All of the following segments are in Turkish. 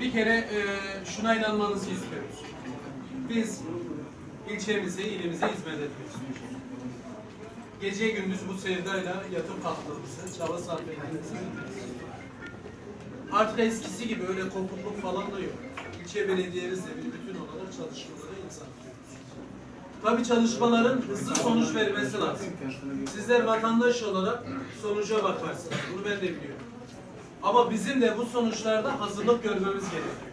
Bir kere e, şuna inanmanızı istiyoruz. Biz ilçemize, ilimize hizmet etmek. Gece gündüz bu sevdayla yatıp kalktığımızı, çaba sarf ettiğimizi. Artık eskisi gibi öyle kopukluk falan da yok. İlçe belediyemizle bir bütün olarak atıyoruz. Tabii çalışmaların hızlı sonuç vermesi lazım. Sizler vatandaş olarak sonuca bakarsınız. Bunu ben de biliyorum. Ama bizim de bu sonuçlarda hazırlık görmemiz gerekiyor.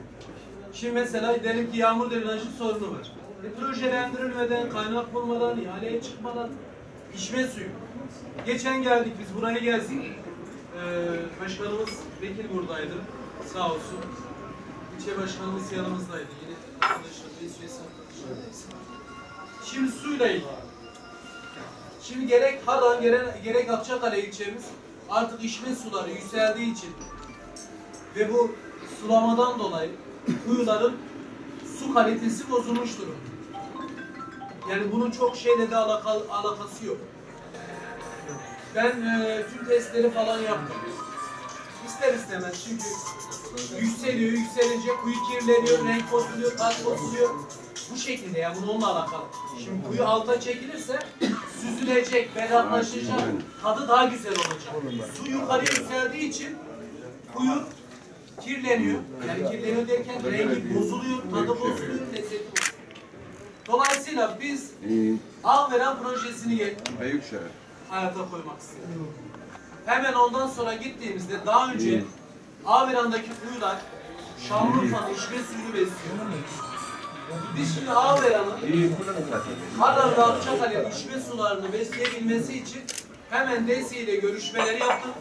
Şimdi mesela diyelim ki yağmur drenajı sorunu var. E, projelendirilmeden, kaynak bulmadan, ihaleye çıkmadan içme suyu. Geçen geldik biz buraya geldik. Ee, başkanımız Bekir buradaydı. Sağ olsun. İlçe başkanımız yanımızdaydı. Yine arkadaşlar, meclis arkadaşlar. Şimdi suyla ilgili. Şimdi gerek Hadan gerek, gerek Akçakale ilçemiz artık içme suları yükseldiği için ve bu sulamadan dolayı kuyuların su kalitesi bozulmuş durumda. Yani bunun çok şeyle de alaka- alakası yok. Ben e, tüm testleri falan yaptım. İster istemez çünkü yükseliyor, yükselince kuyu kirleniyor, renk bozuluyor, tat bozuluyor. Bu şekilde ya bunun onunla alakalı. Şimdi kuyu alta çekilirse süzülecek, berraklaşacak, tadı daha güzel olacak. Su yukarıya yükseldiği için kuyu kirleniyor. Yani kirleniyor derken rengi bozuluyor, tadı bozuluyor, lezzeti bozuluyor. Dolayısıyla biz Ağveren projesini Büyükşehir. hayata koymak istedim. Hemen ondan sonra gittiğimizde daha önce Ağveren'deki kuyular Şanlıurfa'nın içme suyunu besliyor. Biz şimdi Ağveren'in Harran'da Akçakale'nin içme sularını besleyebilmesi için hemen DESİ ile görüşmeleri yaptık.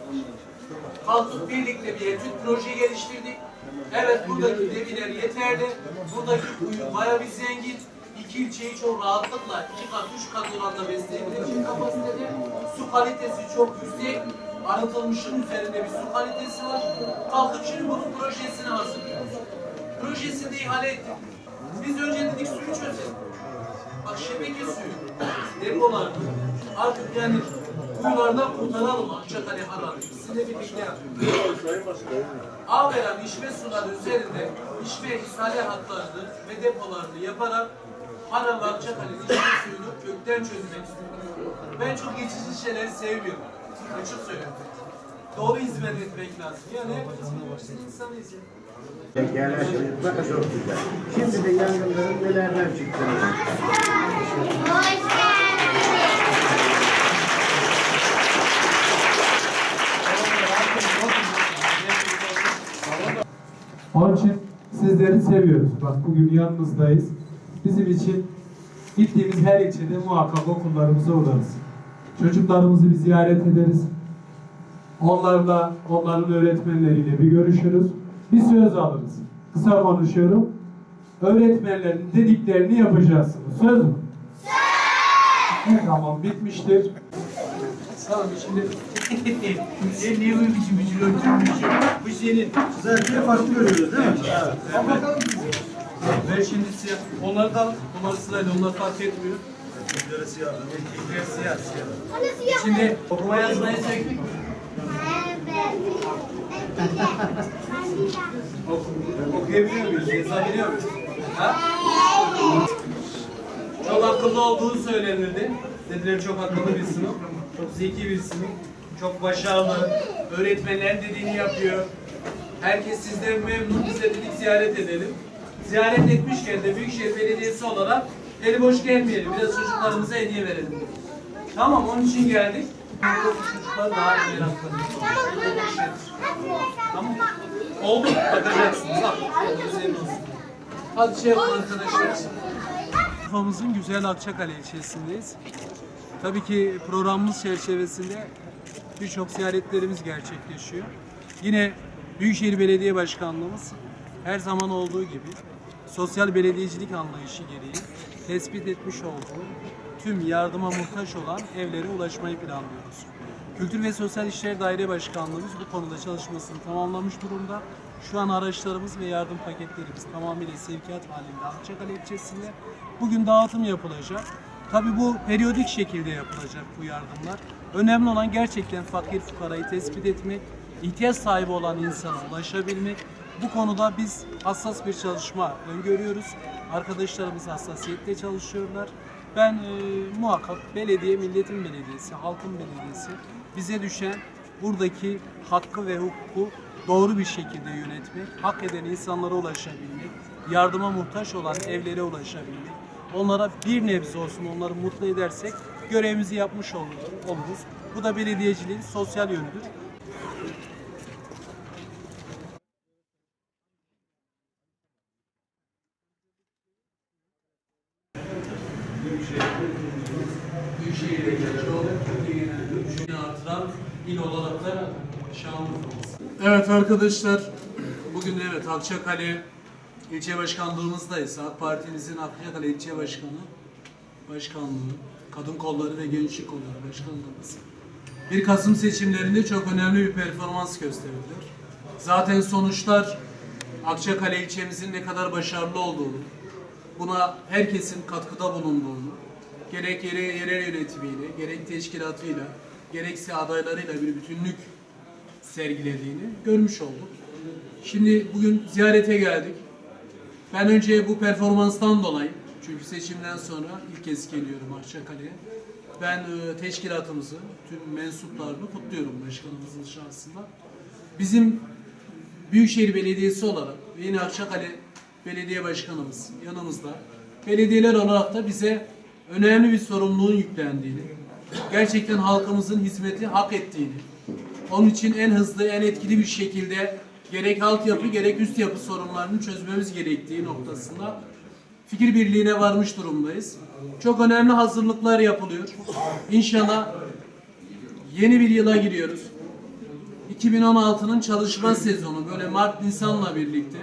Kalkıp birlikte bir etüt proje geliştirdik. Evet buradaki debiler yeterli. Buradaki kuyu baya bir zengin. İki ilçeyi çok rahatlıkla iki kat, üç kat oranda besleyebilecek kapasitede. Su kalitesi çok yüksek. Arıtılmışın üzerinde bir su kalitesi var. Kalkıp şimdi bunun projesini hazırlıyoruz. Projesini ihale ettik. Biz önce dedik suyu çözelim. Bak şebeke suyu, depolar artık yani kuyulardan kurtaralım Akçakale Haran. İkisini de birlikte yapıyoruz. Ağveren içme suları üzerinde içme ishale hatlarını ve depolarını yaparak Haran ve Akçakale'nin içme suyunu kökten çözmek istiyoruz. Ben çok geçici şeyleri sevmiyorum. Açık söylüyorum. Doğru hizmet etmek lazım. Yani bir insanıyız. Çok güzel. Şimdi de yangınların nelerden çıktığını. Onun için sizleri seviyoruz. Bak bugün yanınızdayız. Bizim için gittiğimiz her ilçede muhakkak okullarımıza uğrarız. Çocuklarımızı bir ziyaret ederiz. Onlarla, onların öğretmenleriyle bir görüşürüz. Bir söz alırız. Kısa konuşuyorum. Öğretmenlerin dediklerini yapacaksınız. Söz mü? Söz! Tamam bitmiştir. Tamam şimdi Sen niye böyle biçim biçim öldürmüşsün? Bu senin. Zaten farklı görüyoruz değil mi? Ver şimdi siyah. Onları da al. Bunlar sırayla onlar fark etmiyor. Erkekler siyah siyah. Şimdi okuma yazmayı söktük. Ok- Okuyabiliyor muyuz? Yazabiliyor muyuz? Ha? Çok akıllı olduğu söylenirdi. Dediler çok akıllı bir sınıf. Çok zeki bir sınıf. Çok başarılı. Öğretmenler dediğini yapıyor. Herkes sizden memnun. Biz de dedik ziyaret edelim. Ziyaret etmişken de Büyükşehir Belediyesi olarak eli boş gelmeyelim. Biraz çocuklarımıza hediye verelim. Tamam onun için geldik. Çocuklar daha meraklanıyor. Tamam. Oldu. Bakacaksınız. Hadi şey yapın arkadaşlar. Urfa'mızın güzel Akçakale ilçesindeyiz. Tabii ki programımız çerçevesinde birçok ziyaretlerimiz gerçekleşiyor. Yine Büyükşehir Belediye Başkanlığımız her zaman olduğu gibi sosyal belediyecilik anlayışı gereği tespit etmiş olduğu tüm yardıma muhtaç olan evlere ulaşmayı planlıyoruz. Kültür ve Sosyal İşler Daire Başkanlığımız bu konuda çalışmasını tamamlamış durumda. Şu an araçlarımız ve yardım paketlerimiz tamamıyla sevkiyat halinde Akçakale ilçesinde. Bugün dağıtım yapılacak. Tabii bu periyodik şekilde yapılacak bu yardımlar. Önemli olan gerçekten fakir fukarayı tespit etmek, ihtiyaç sahibi olan insana ulaşabilmek. Bu konuda biz hassas bir çalışma öngörüyoruz. Arkadaşlarımız hassasiyetle çalışıyorlar. Ben e, muhakkak belediye, milletin belediyesi, halkın belediyesi bize düşen buradaki hakkı ve hukuku doğru bir şekilde yönetmek, hak eden insanlara ulaşabilmek, yardıma muhtaç olan evlere ulaşabilmek, onlara bir nebze olsun onları mutlu edersek görevimizi yapmış olur- oluruz. Bu da belediyeciliğin sosyal yönüdür. Büyükşehir'de geçiyor. Türkiye'nin gücünü artıran il olarak da Şanlıurfa'mız. Evet arkadaşlar, bugün evet Akçakale ilçe başkanlığımızdayız. AK Parti'mizin Akçakale ilçe başkanı, başkanlığı, kadın kolları ve gençlik kolları başkanlığımız. 1 Kasım seçimlerinde çok önemli bir performans gösterdiler. Zaten sonuçlar Akçakale ilçemizin ne kadar başarılı olduğunu, buna herkesin katkıda bulunduğunu, gerek yere, yerel yönetimiyle, gerek teşkilatıyla, gerekse adaylarıyla bir bütünlük sergilediğini görmüş olduk. Şimdi bugün ziyarete geldik. Ben önce bu performanstan dolayı, çünkü seçimden sonra ilk kez geliyorum Akçakale'ye. Ben e, teşkilatımızı, tüm mensuplarını kutluyorum başkanımızın şahsında. Bizim Büyükşehir Belediyesi olarak ve yine Akçakale Belediye Başkanımız yanımızda. Belediyeler olarak da bize önemli bir sorumluluğun yüklendiğini, gerçekten halkımızın hizmeti hak ettiğini, onun için en hızlı, en etkili bir şekilde gerek altyapı gerek üst yapı sorunlarını çözmemiz gerektiği noktasında fikir birliğine varmış durumdayız. Çok önemli hazırlıklar yapılıyor. İnşallah yeni bir yıla giriyoruz. 2016'nın çalışma sezonu böyle Mart Nisan'la birlikte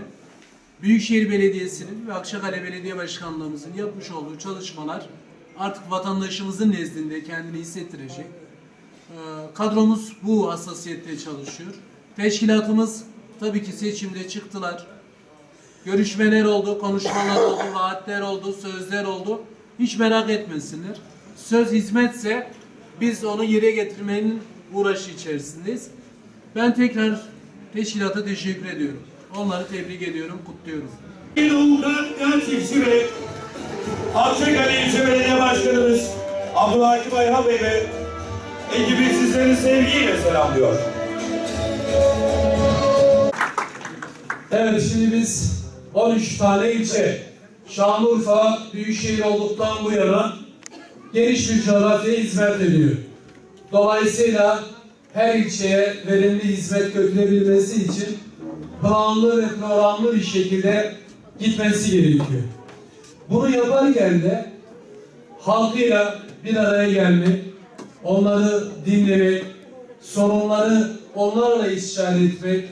Büyükşehir Belediyesi'nin ve Akçakale Belediye Başkanlığımızın yapmış olduğu çalışmalar artık vatandaşımızın nezdinde kendini hissettirecek. Ee, Kadromuz bu hassasiyetle çalışıyor. Teşkilatımız tabii ki seçimde çıktılar. Görüşmeler oldu, konuşmalar oldu, vaatler oldu, sözler oldu. Hiç merak etmesinler. Söz hizmetse biz onu yere getirmenin uğraşı içerisindeyiz. Ben tekrar teşkilata teşekkür ediyorum. Onları tebrik ediyorum, kutluyorum. Akçakale İlçe Belediye Başkanımız Abdülhakim Ayhan Bey ve ekibi sizleri sevgiyle selamlıyor. Evet şimdi biz 13 tane ilçe Şanlıurfa Büyükşehir olduktan bu yana geniş bir coğrafyaya hizmet ediyor. Dolayısıyla her ilçeye verimli hizmet götürebilmesi için planlı ve programlı bir şekilde gitmesi gerekiyor. Bunu yaparken de halkıyla bir araya gelmek, onları dinlemek, sorunları onlarla istişare etmek,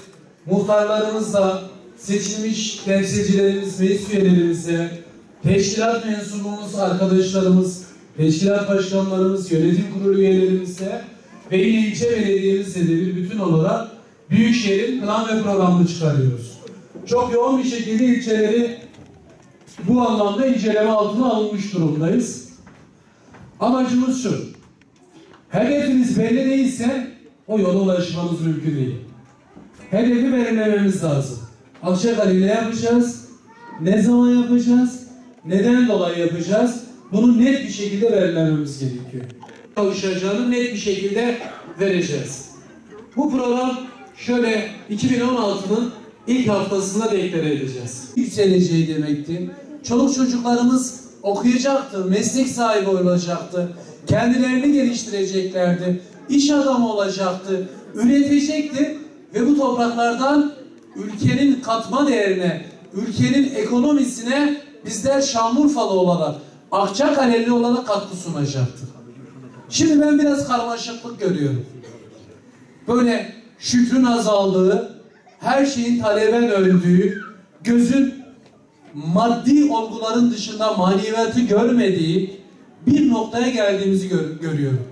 muhtarlarımızla, seçilmiş temsilcilerimiz, meclis üyelerimize, teşkilat mensubumuz, arkadaşlarımız, teşkilat başkanlarımız, yönetim kurulu üyelerimizle ve ilçe belediyemizle de bir bütün olarak Büyükşehir'in plan ve programını çıkarıyoruz. Çok yoğun bir şekilde ilçeleri bu anlamda inceleme altına alınmış durumdayız. Amacımız şu. Hedefiniz belli değilse o yola ulaşmanız mümkün değil. Hedefi belirlememiz lazım. Akçakale'yi ne yapacağız? Ne zaman yapacağız? Neden dolayı yapacağız? Bunu net bir şekilde belirlememiz gerekiyor. Kavuşacağını net bir şekilde vereceğiz. Bu program şöyle 2016'nın ilk haftasında deklare edeceğiz. Yükseleceği demekti. Çoluk çocuklarımız okuyacaktı, meslek sahibi olacaktı, kendilerini geliştireceklerdi, iş adamı olacaktı, üretecekti ve bu topraklardan ülkenin katma değerine, ülkenin ekonomisine bizler Şanlıurfalı olarak, Akçakaleli olarak katkı sunacaktı. Şimdi ben biraz karmaşıklık görüyorum böyle şükrün azaldığı, her şeyin taleben öldüğü, gözün maddi olguların dışında maneviyatı görmediği bir noktaya geldiğimizi gör- görüyorum.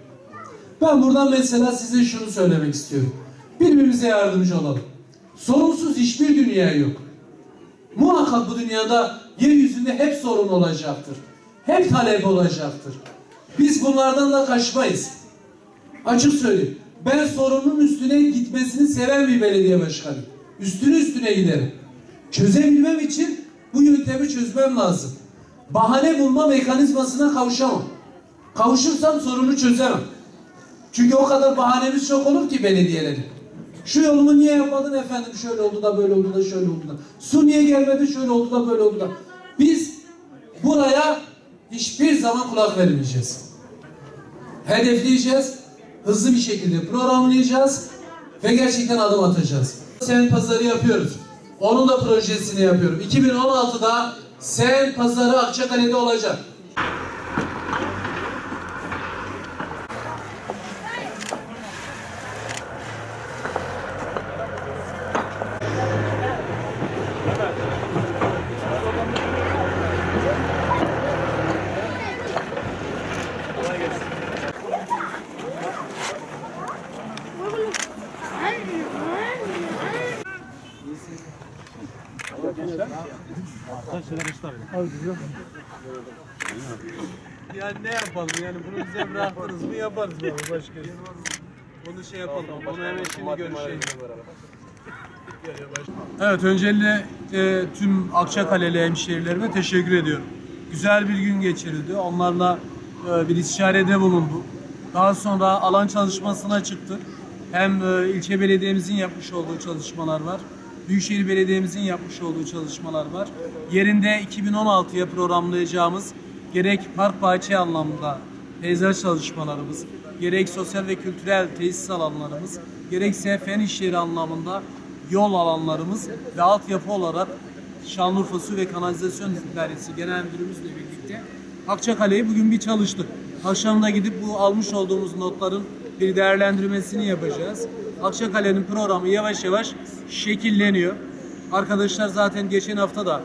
Ben buradan mesela size şunu söylemek istiyorum. Birbirimize yardımcı olalım. Sorunsuz hiçbir dünya yok. Muhakkak bu dünyada yeryüzünde hep sorun olacaktır. Hep talep olacaktır. Biz bunlardan da kaçmayız. Açık söyleyeyim. Ben sorunun üstüne gitmesini seven bir belediye başkanıyım. Üstüne üstüne giderim. Çözebilmem için bu yöntemi çözmem lazım. Bahane bulma mekanizmasına kavuşamam. Kavuşursam sorunu çözemem. Çünkü o kadar bahanemiz çok olur ki belediyelerin. Şu yolumu niye yapmadın efendim? Şöyle oldu da böyle oldu da şöyle oldu da. Su niye gelmedi? Şöyle oldu da böyle oldu da. Biz buraya hiçbir zaman kulak vermeyeceğiz. Hedefleyeceğiz. Hızlı bir şekilde programlayacağız ve gerçekten adım atacağız. Sen pazarı yapıyoruz. Onun da projesini yapıyorum. 2016'da sen pazarı Akçakale'de olacak. Yani ne yapalım yani bunu bize bıraktınız mı yaparız bunu başka. Bunu şey yapalım. Onu hemen şimdi görüşelim. Evet öncelikle e, tüm Akçakaleli hemşehrilerime teşekkür ediyorum. Güzel bir gün geçirildi. Onlarla e, bir istişarede bulunduk. Daha sonra alan çalışmasına çıktık. Hem e, ilçe belediyemizin yapmış olduğu çalışmalar var. Büyükşehir Belediye'mizin yapmış olduğu çalışmalar var. Yerinde 2016'ya programlayacağımız gerek park bahçe anlamında peyzaj çalışmalarımız, gerek sosyal ve kültürel tesis alanlarımız, gerekse fen işleri anlamında yol alanlarımız ve altyapı olarak Şanlıurfa Su ve Kanalizasyon İdaresi Genel Müdürümüzle birlikte Akçakale'yi bugün bir çalıştık. Akşamda gidip bu almış olduğumuz notların bir değerlendirmesini yapacağız. Akçakale'nin programı yavaş yavaş şekilleniyor. Arkadaşlar zaten geçen hafta da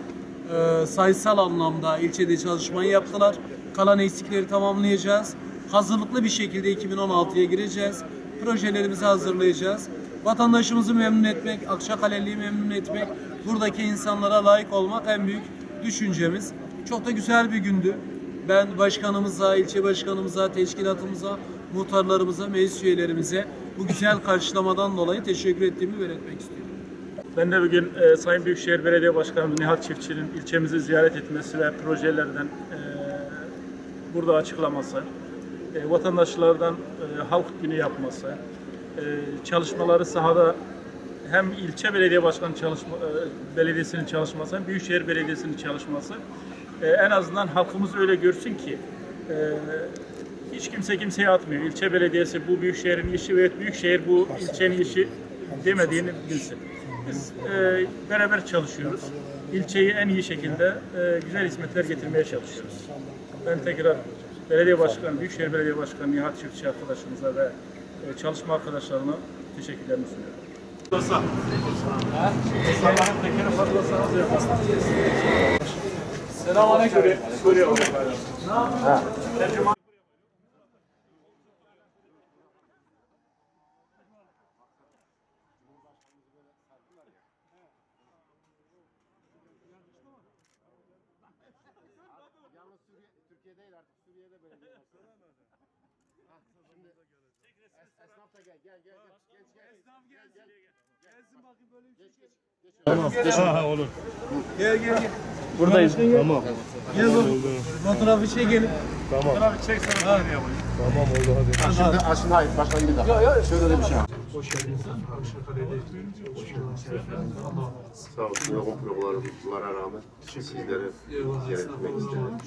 e, sayısal anlamda ilçede çalışmayı yaptılar. Kalan eksikleri tamamlayacağız. Hazırlıklı bir şekilde 2016'ya gireceğiz. Projelerimizi hazırlayacağız. Vatandaşımızı memnun etmek, Akçakaleli'yi memnun etmek, buradaki insanlara layık olmak en büyük düşüncemiz. Çok da güzel bir gündü. Ben başkanımıza, ilçe başkanımıza, teşkilatımıza, muhtarlarımıza, meclis üyelerimize bu güzel karşılamadan dolayı teşekkür ettiğimi belirtmek istiyorum. Ben de bugün e, Sayın Büyükşehir Belediye Başkanımız Nihat Çiftçi'nin ilçemizi ziyaret etmesi ve projelerden e, burada açıklaması, e, vatandaşlardan e, halk günü yapması, e, çalışmaları sahada hem ilçe belediye başkanı çalışma, e, belediyesinin çalışması hem Büyükşehir Belediyesi'nin çalışması e, en azından halkımız öyle görsün ki e, hiç kimse kimseye atmıyor. İlçe belediyesi bu büyükşehirin işi ve büyükşehir bu ilçenin işi demediğini bilsin. Biz e, beraber çalışıyoruz. İlçeyi en iyi şekilde e, güzel hizmetler getirmeye çalışıyoruz. Ben tekrar Belediye Başkanı, Büyükşehir Belediye Başkanı Nihat Çiftçi arkadaşımıza ve e, çalışma arkadaşlarına teşekkürlerimi sunuyorum. Selamünaleyküm. Yalnız Suriye, Türkiye değil artık Suriye'de belediye başkanı. Ha, Şimdi es, esnaf da gel gel geç gel. Esnaf Gel, gelsin. gel. Gelsin bakayım böyle bir şey. Gel gel gel. Buradayız. Tamam. Gel oğlum. Fotoğrafı çekelim. Abi çek sana bir yapayım. Şimdi aşın hayır başkan bir daha. Şöyle de bir şey. Sağ olsun yoğun programlara rağmen sizlere ziyaret etmek istedim.